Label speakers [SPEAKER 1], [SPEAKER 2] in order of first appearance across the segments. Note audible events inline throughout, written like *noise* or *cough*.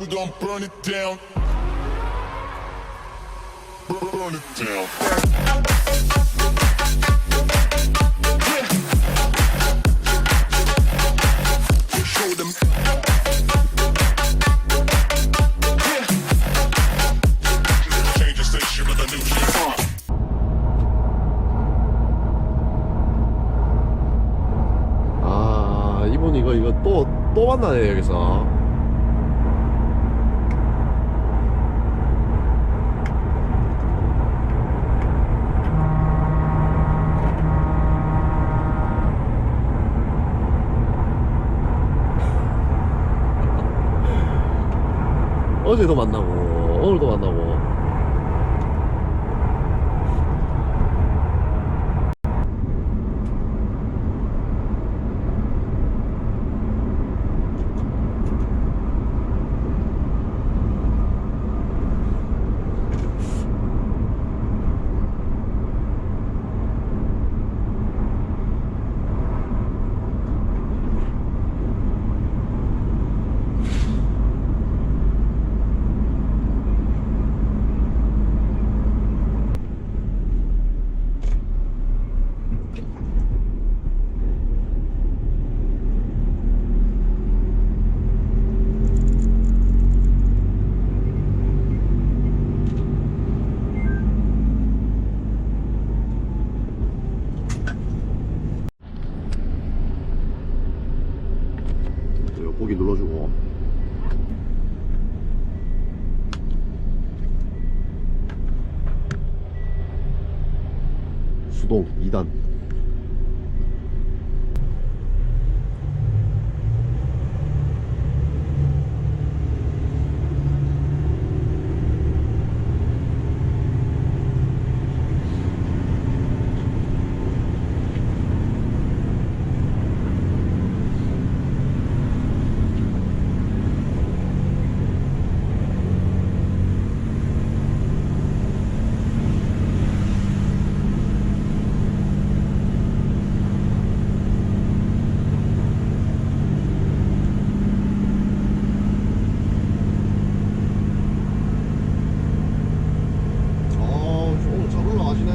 [SPEAKER 1] We gon' burn it down. Burn it down. Show them. Change the station with a new shit.
[SPEAKER 2] 아 이분 이거 이거 또 또 만나네 여기서 어제도 만나고 오늘도 만나고 이거 고기 눌러주고. 수동 2단 아 오늘 잘 올라가시네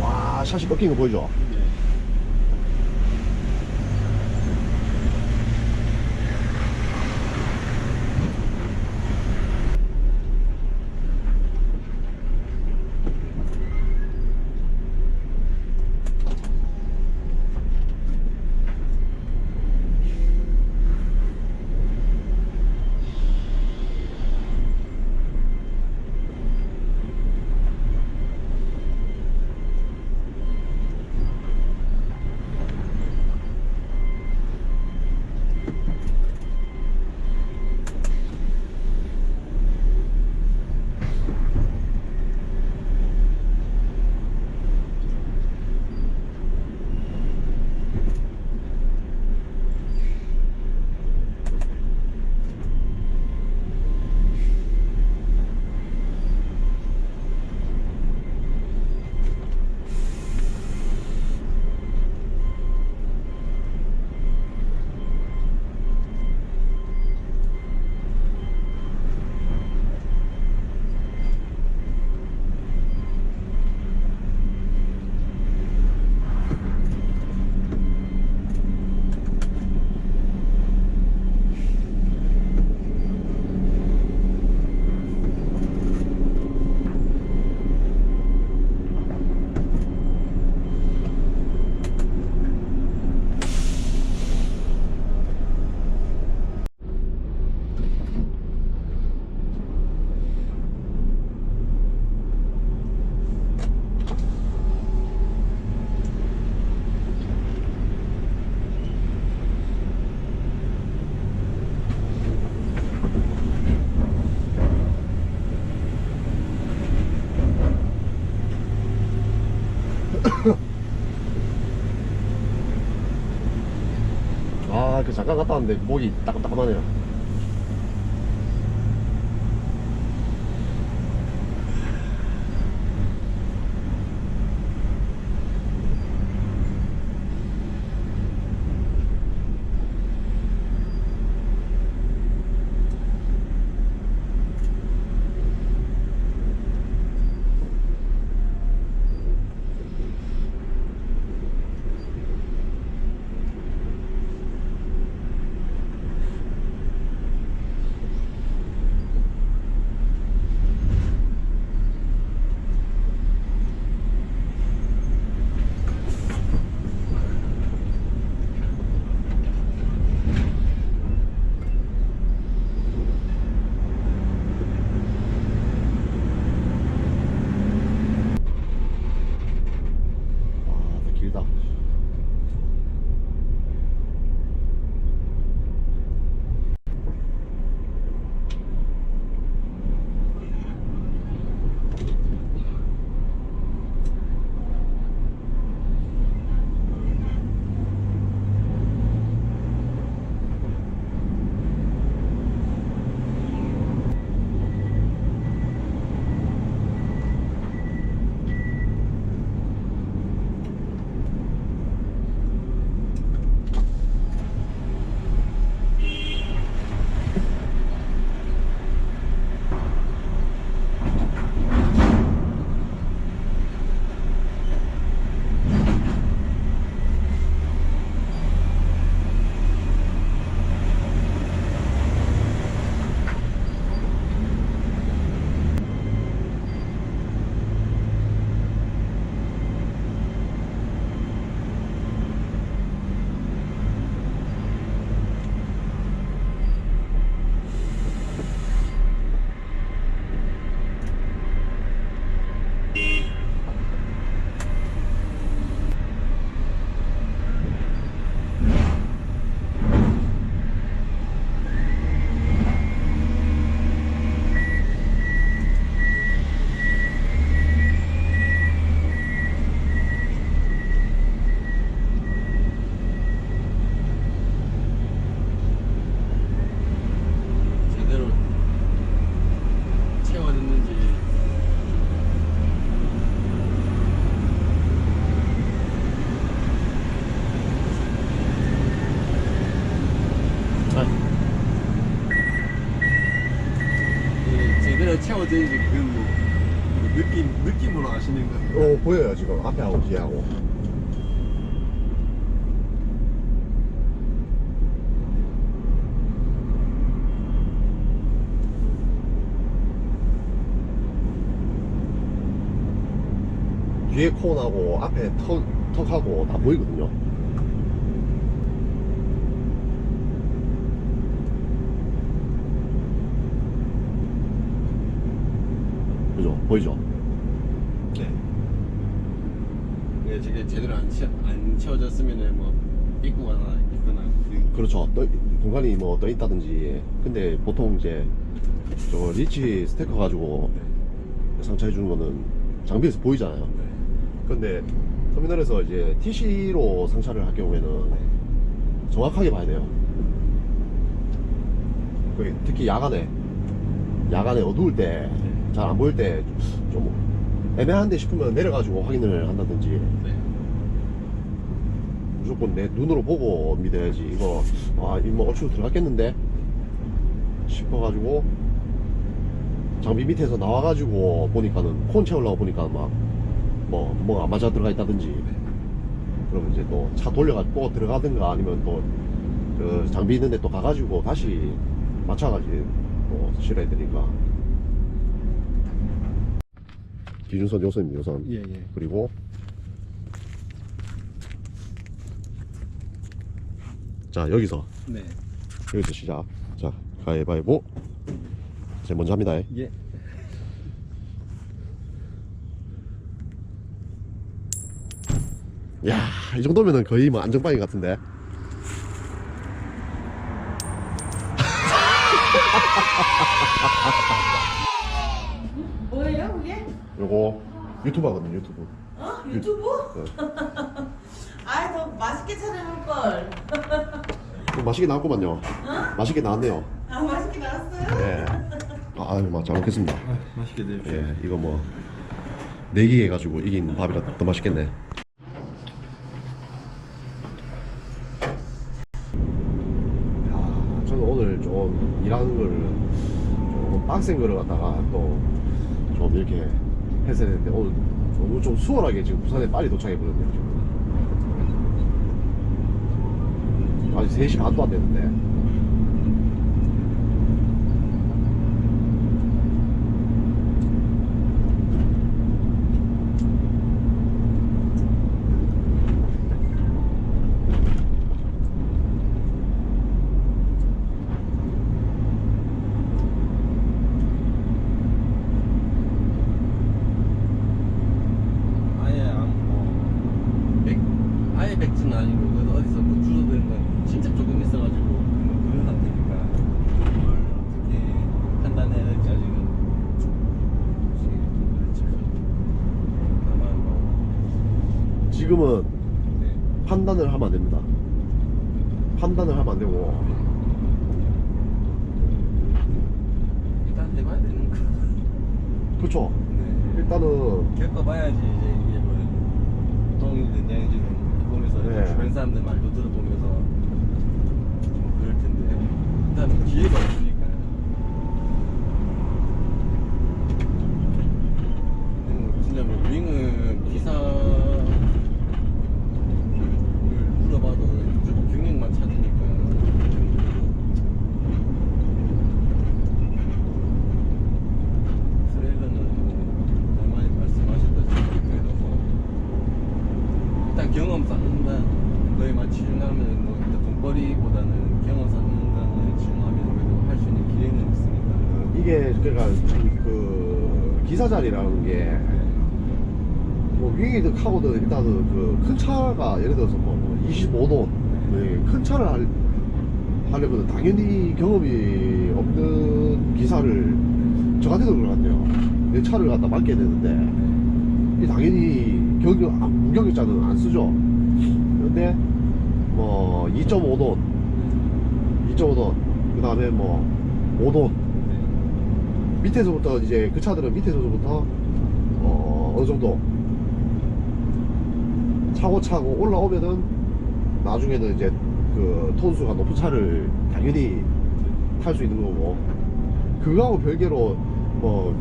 [SPEAKER 2] 와 샷이 꺾인 거 보이죠? 잠깐 갔다 왔는데 목이 따끔따끔하네요.
[SPEAKER 3] 예, 제대로 채워졌는지 그건 뭐 느낌 느낌으로 아시는 거예요.
[SPEAKER 2] 어, 보여요, 지금. 앞에 하고 뒤하고. 뒤에 콘하고 앞에 턱, 턱하고 다 보이거든요. 그죠? 보이죠?
[SPEAKER 3] 네. 네, 저게 제대로 안, 채, 안 채워졌으면은 뭐 입구가 나 있거나 그-
[SPEAKER 2] 그렇죠. 떠- 공간이 뭐 떠 있다든지. 근데 보통 이제 저 리치 스테커 가지고 상차해 주는 거는 장비에서 보이잖아요.
[SPEAKER 3] 네.
[SPEAKER 2] 근데 터미널에서 이제 TC로 상차를 할 경우에는 정확하게 봐야 돼요. 그 특히 야간에 야간에 어두울 때 잘 안 보일 때 좀 애매한데 싶으면 내려가지고 확인을 한다든지.
[SPEAKER 3] 네.
[SPEAKER 2] 무조건 내 눈으로 보고 믿어야지. 이거 아이뭐 얼추 들어갔겠는데? 싶어가지고 장비 밑에서 나와가지고 보니까는 콘 채우려고 보니까 막 뭐 뭐가 맞아 들어가 있다든지. 그러면 이제 또 차 돌려가지고 또 들어가든가 아니면 또 그 장비 있는데 또 가가지고 다시 맞춰가지고 또 실어야 되니까 기준선 요선입니다 요선
[SPEAKER 3] 예, 예.
[SPEAKER 2] 그리고 자 여기서
[SPEAKER 3] 네.
[SPEAKER 2] 여기서 시작 자 가위바위보 제가 먼저 합니다
[SPEAKER 3] 예.
[SPEAKER 2] 야이 정도면은 거의 뭐 안정빵인 것 같은데 유튜브 하거든요 유튜브
[SPEAKER 4] 어? 아 유튜브? *laughs* 아이 더 맛있게 차려볼 걸.
[SPEAKER 2] 좀 맛있게 나왔구만요. 맛있게 나왔네요.
[SPEAKER 4] 아 맛있게 나왔어요?
[SPEAKER 2] 예. 아, 아유, 막잘 먹겠습니다.
[SPEAKER 3] 맛있게 드십시오.
[SPEAKER 2] 예, 이거 뭐 내기 해가지고 이긴 밥이라 더 맛있겠네. 야, 저는 오늘 좀 일하는 거를 좀 빡센 거를 갖다가 또 좀 이렇게 했어야 되는데 오늘 좀, 좀 수월하게 지금 부산에 빨리 도착했거든요. 지금. 아직 3시 반도 안 됐는데.
[SPEAKER 3] 아예 안뭐 백 아예 백지는 아니고 그래서 어디서 뭐 줄어드는 건 진짜 조금 있어가지고 뭐 그런 상태니까 뭘 어떻게 판단해야 될지 아직은 솔직히 좀 그렇지만 다만 뭐
[SPEAKER 2] 지금은
[SPEAKER 3] 네.
[SPEAKER 2] 판단을 하면 안 됩니다. 판단을 하면 안 되고
[SPEAKER 3] 일단 해봐야 되는 거.
[SPEAKER 2] 그렇죠.
[SPEAKER 3] 네.
[SPEAKER 2] 일단은
[SPEAKER 3] 겪어봐야지 이제 이게 뭐 똥이든 양이든 보면서 이제
[SPEAKER 2] 네.
[SPEAKER 3] 주변 사람들 말도 들어보면서 좀 그럴 텐데 일단 기회가 없으니까요. 근데 뭐 진짜 뭐 윙은 기사 물어봐도 무조건 경력만 찾으니까 트레일러는 뭐 얼마나 말씀하셨다시피 그래도 뭐 일단 경험 쌓는다 거에만 치중하면 뭐 일단 돈벌이보다는 경험 쌓는다는 치중하면 그래도 할 수 있는 기회는 있으니까
[SPEAKER 2] 이게 그러니까 그 기사 자리라는 게뭐 윙이든 카고든 일단은 그 큰 차가 예를 들어서 뭐 25돈 큰 차를 할, 하려면 당연히 경험이 없는 기사를 저 같아도 그럴 것 같아요. 내 차를 갖다 맡게 되는데 이 당연히 경력 아, 무경력자는 안 쓰죠. 근데 뭐 2.5돈, 2.5돈, 그 다음에 뭐 5돈 밑에서부터 이제 그 차들은 밑에서부터 어, 어느 정도 차고 차고 올라오면은 나중에는 이제 그 톤수가 높은 차를 당연히 탈 수 있는 거고. 그거하고 별개로 뭐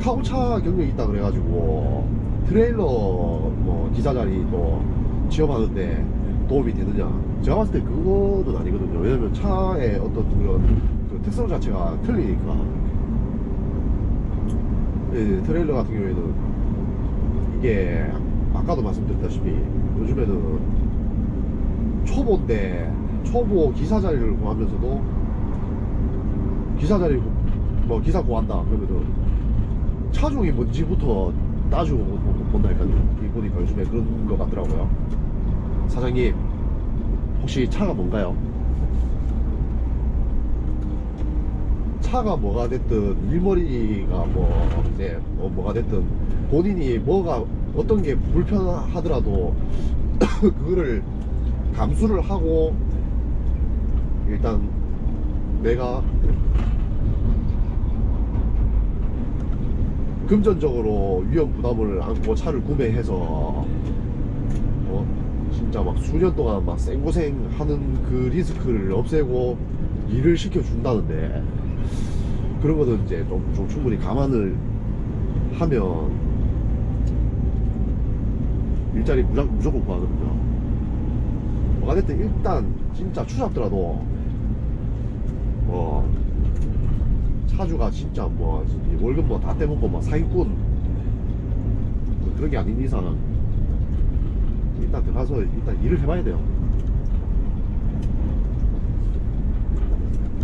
[SPEAKER 2] 카고차 경력이 있다 그래가지고 트레일러 뭐 기사 자리 또 취업하는데 도움이 되느냐. 제가 봤을 때 그거는 아니거든요. 왜냐면 차의 어떤 그런 그 특성 자체가 틀리니까 예, 트레일러 같은 경우에는 이게 아까도 말씀드렸다시피 요즘에는 초보인데 초보 기사 자리를 구하면서도 기사 자리 구- 뭐 기사 구한다 그러면은 차종이 뭔지부터 따지고 본- 본다니까요 이 보니까 요즘에 그런 거 같더라고요 사장님 혹시 차가 뭔가요? 차가 뭐가 됐든 일머리가 뭐 이제 뭐 뭐가 됐든 본인이 뭐가 어떤 게 불편하더라도 *coughs* 그거를 감수를 하고 일단 내가 금전적으로 위험 부담을 안고 차를 구매해서 어, 진짜 막 수년 동안 막 생고생 하는 그 리스크를 없애고 일을 시켜준다는데 그런 거는 이제 좀, 좀 충분히 감안을 하면 일자리 무조, 무조건 구하거든요. 뭐가 됐든 일단 진짜 추잡더라도 뭐 차주가 진짜 뭐 월급 뭐 다 떼먹고 뭐 사기꾼 뭐 그런 게 아닌 이상은 일단 들어가서 일단 일을 해봐야 돼요.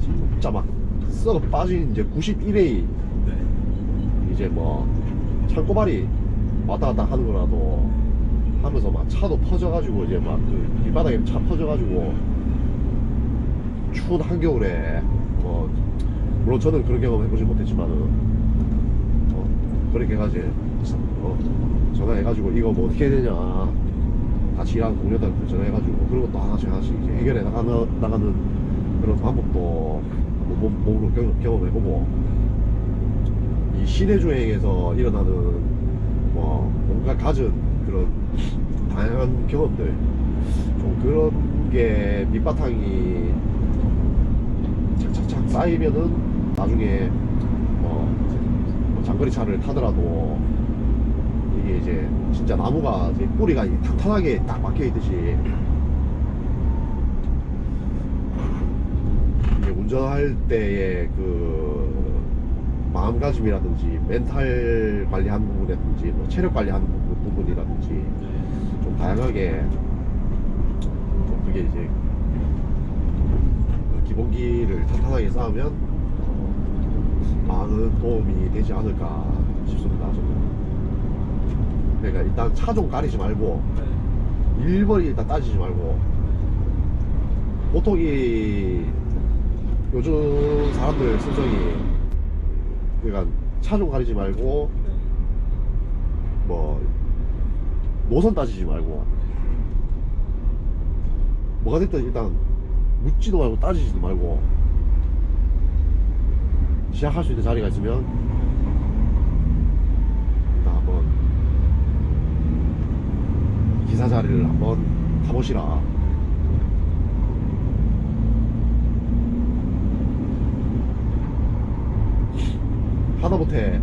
[SPEAKER 2] 진짜 막 썩어 빠진 이제 91회
[SPEAKER 3] 네.
[SPEAKER 2] 이제 뭐 창고발이 왔다 갔다 하는 거라도 하면서 막 차도 퍼져가지고 이제 막 그 길바닥에 차 퍼져가지고 추운 한겨울에 뭐 물론 저는 그런 경험 해보지 못했지만은 어, 그렇게 해가지고 어, 전화해가지고 이거 뭐 어떻게 해야 되냐 같이 일하는 동료들한테 전화해가지고 그리고 또 하나씩 하나씩 이제 해결해 나가는, 나가는 그런 방법도 몸, 몸으로 경험, 경험해보고 이 시대주행에서 일어나는 뭐 뭔가 가진 그런 다양한 경험들 좀 그런 게 밑바탕이 착착착 쌓이면은 나중에 뭐, 뭐 장거리 차를 타더라도 이게 이제 진짜 나무가 이제 뿌리가 이 탄탄하게 딱 박혀 있듯이 이게 운전할 때의 그 마음가짐이라든지 멘탈 관리하는 부분이라든지 뭐 체력 관리하는 부분- 부분이라든지 좀 다양하게 좀 그게 이제 그 기본기를 탄탄하게 쌓으면 어, 많은 도움이 되지 않을까 싶습니다. 저는. 그러니까 일단 차 좀 가리지 말고
[SPEAKER 3] 네.
[SPEAKER 2] 1번이 일단 따지지 말고 보통 이 요즘 사람들 심성이 그러니까 차 좀 가리지 말고
[SPEAKER 3] 네.
[SPEAKER 2] 뭐 노선 따지지 말고 뭐가 됐든 일단 묻지도 말고 따지지도 말고 시작할 수 있는 자리가 있으면 일단 한번 기사 자리를 한번 타보시라 하다못해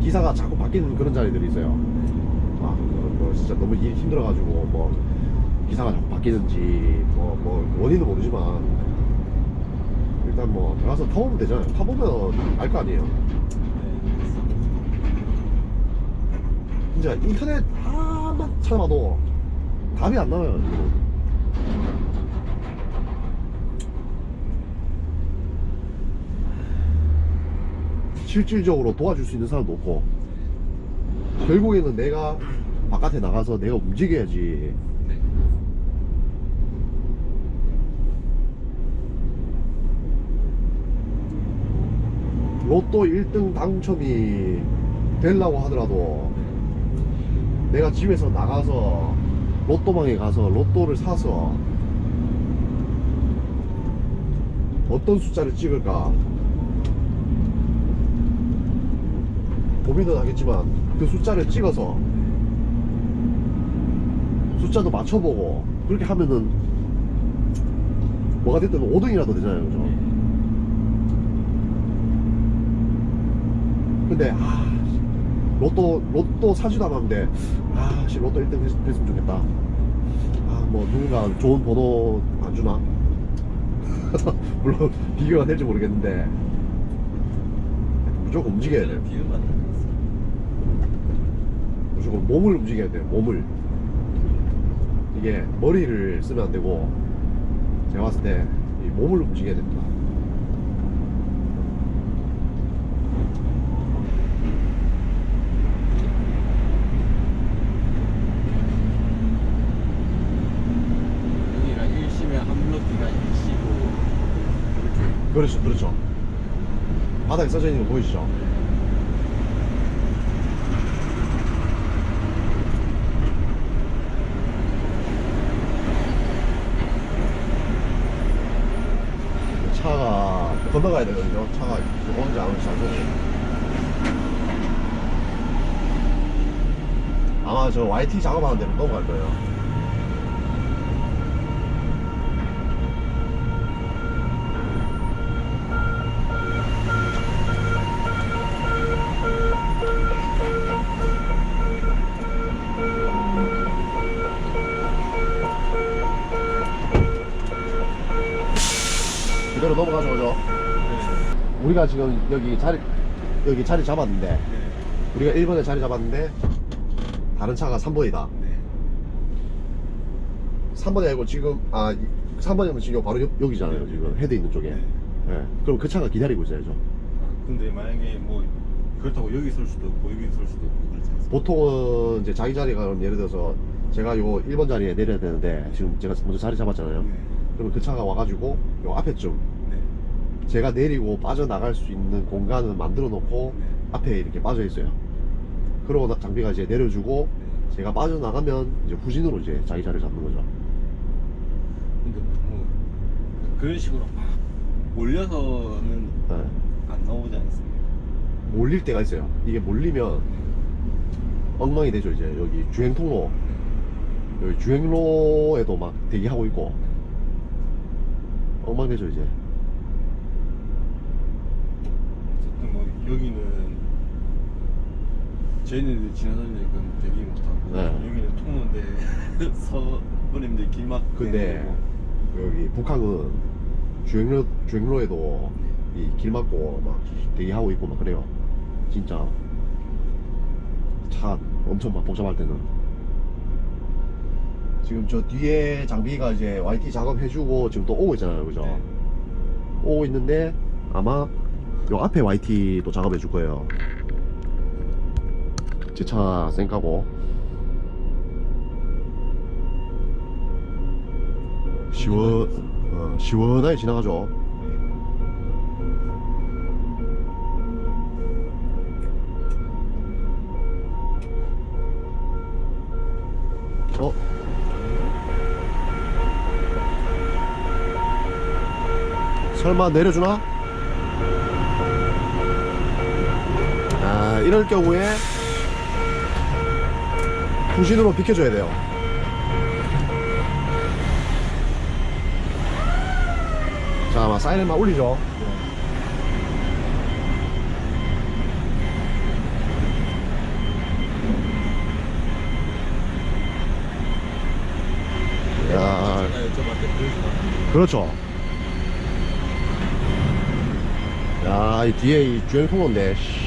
[SPEAKER 2] 기사가 자꾸 바뀌는 그런 자리들이 있어요 아, 뭐, 뭐 진짜 너무 힘들어가지고 뭐 기사가 자꾸 바뀌는지 뭐, 뭐 원인은 모르지만 일단 뭐 들어가서 타보면 되잖아요. 타보면 알 거 아니에요. 진짜 인터넷 하나만 찾아봐도 답이 안 나와요. 지금. 실질적으로 도와줄 수 있는 사람도 없고 결국에는 내가 바깥에 나가서 내가 움직여야지
[SPEAKER 3] 네.
[SPEAKER 2] 로또 1등 당첨이 되려고 하더라도 내가 집에서 나가서 로또방에 가서 로또를 사서 어떤 숫자를 찍을까 고민은 하겠지만 그 숫자를 찍어서 숫자도 맞춰보고 그렇게 하면은 뭐가 됐든 5등이라도 되잖아요 그죠? 근데 아 로또 로또 사지도 않았는데 아씨 로또 1등 됐, 됐으면 좋겠다. 아 뭐 누군가 좋은 번호 안 주나? *laughs* 물론 비교가 될지 모르겠는데 무조건 움직여야 돼요. 무조건 몸을 움직여야 돼요 몸을. 이게 머리를 쓰면 안 되고 제가 봤을 때이 몸을 움직여야 됩니다.
[SPEAKER 3] 여기가 1시면 한 블럭기가 2시고.
[SPEAKER 2] 그렇죠 그렇죠. 바닥에 써져 있는 거 보이시죠 건너가야 되거든요 차가 오는지 안 오는지 잘 모르겠어요 아마 저 YT 작업하는 데로 넘어갈 거예요. 이대로 넘어가죠 그죠? 우리가 지금 여기 자리 여기 자리 잡았는데
[SPEAKER 3] 네.
[SPEAKER 2] 우리가 1번에 자리 잡았는데 다른 차가 3번이다
[SPEAKER 3] 네.
[SPEAKER 2] 3번이 아니고 지금 아 3번이면 지금 바로 여, 여기잖아요 지금 헤드 있는 쪽에
[SPEAKER 3] 네.
[SPEAKER 2] 예. 그럼 그 차가 기다리고 있어야죠
[SPEAKER 3] 아, 근데 만약에 뭐 그렇다고 여기 설 수도 없고 여기 설 수도 없고 그렇지 않습니까?
[SPEAKER 2] 보통은 이제 자기 자리가 그럼 예를 들어서 제가 요 1번 자리에 내려야 되는데 지금 제가 먼저 자리 잡았잖아요
[SPEAKER 3] 네.
[SPEAKER 2] 그러면 그 차가 와가지고 요 앞에쯤
[SPEAKER 3] 네.
[SPEAKER 2] 제가 내리고 빠져나갈 수 있는 공간을 만들어 놓고
[SPEAKER 3] 네.
[SPEAKER 2] 앞에 이렇게 빠져 있어요. 그러고 나- 장비가 이제 내려주고
[SPEAKER 3] 네.
[SPEAKER 2] 제가 빠져나가면 이제 후진으로 이제 자기 자리를 잡는 거죠.
[SPEAKER 3] 근데 뭐 그런 식으로 막 몰려서는
[SPEAKER 2] 네.
[SPEAKER 3] 안 나오지 않습니까?
[SPEAKER 2] 몰릴 때가 있어요. 이게 몰리면 엉망이 되죠. 이제 여기 주행 통로, 여기 주행로에도 막 대기하고 있고 엉망되죠 이제.
[SPEAKER 3] 어쨌든 뭐 여기는 저희는 지나다니니까 대기 못하고
[SPEAKER 2] 네.
[SPEAKER 3] 여기는 통로인데 *laughs* 서버님들 길 막고
[SPEAKER 2] 근데 여기 북한은 주행로 주행로에도 이 길 막고 막 대기하고 있고 막 그래요. 진짜 차 엄청 막 복잡할 때는 지금 저 뒤에 장비가 이제 YT 작업해주고 지금 또 오고 있잖아요, 그죠?
[SPEAKER 3] 네.
[SPEAKER 2] 오고 있는데 아마 요 앞에 YT도 작업해 줄 거예요. 제차 쌩까고 시원 어, 시원하게 지나가죠. 어? 설마 내려주나? 아, 이럴 경우에 후진으로 비켜줘야 돼요. 자, 막 사이렌만 울리죠. 야,
[SPEAKER 3] 제가 여쭤봤더니 그러지
[SPEAKER 2] 그렇죠. 야, 이 뒤에 이 주행 통로인데, 씨.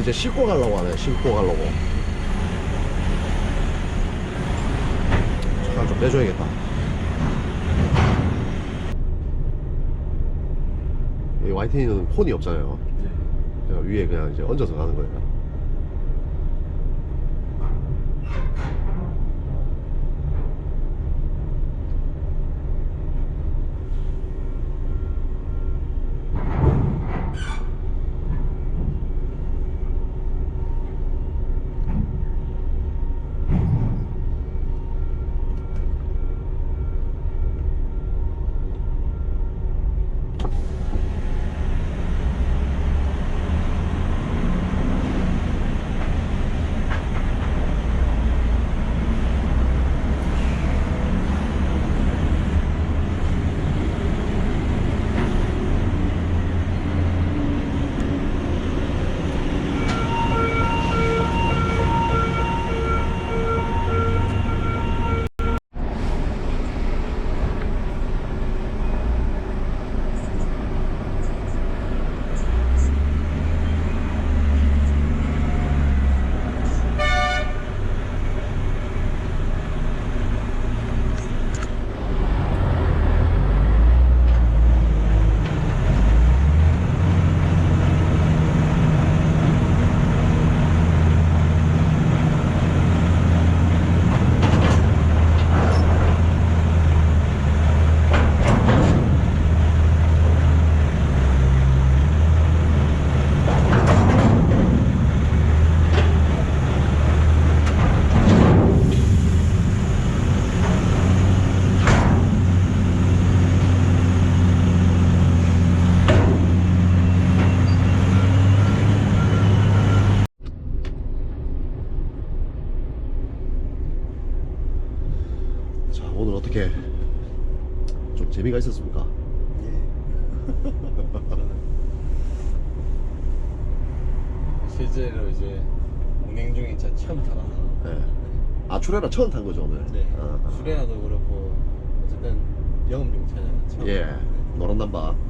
[SPEAKER 2] 얘는 이제 싣고 가려고 하네, 싣고 가려고. 잠깐 좀 빼줘야겠다. 이 YT는 폰이 없잖아요.
[SPEAKER 3] 네.
[SPEAKER 2] 제가 위에 그냥 이제 얹어서 가는 거예요. 있었습니까? *laughs*
[SPEAKER 3] 실제로 이제 운행 중인 차 처음 타봐서
[SPEAKER 2] 네. 아, 출애라 처음 탄 거죠, 오늘?
[SPEAKER 3] 네.
[SPEAKER 2] 아, 아.
[SPEAKER 3] 수레라도 그렇고 어쨌든 영업용 처음
[SPEAKER 2] 예,
[SPEAKER 3] 네.
[SPEAKER 2] 노란 남바.
[SPEAKER 3] 네.